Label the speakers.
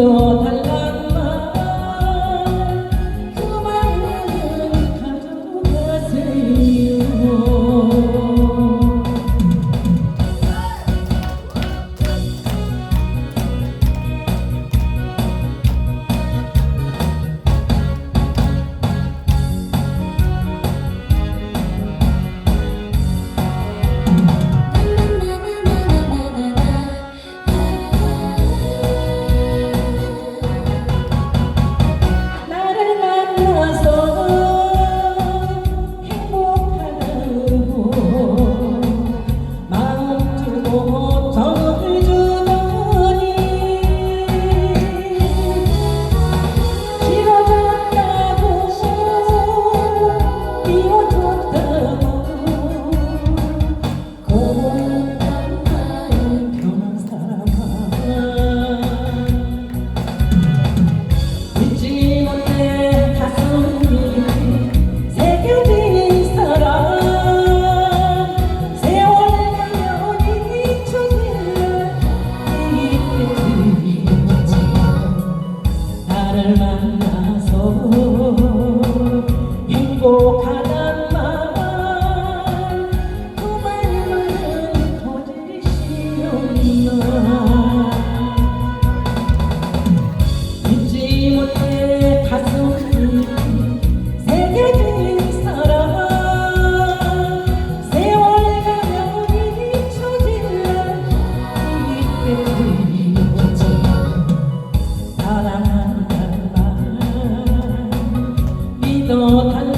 Speaker 1: โดนทะเล 怎么我看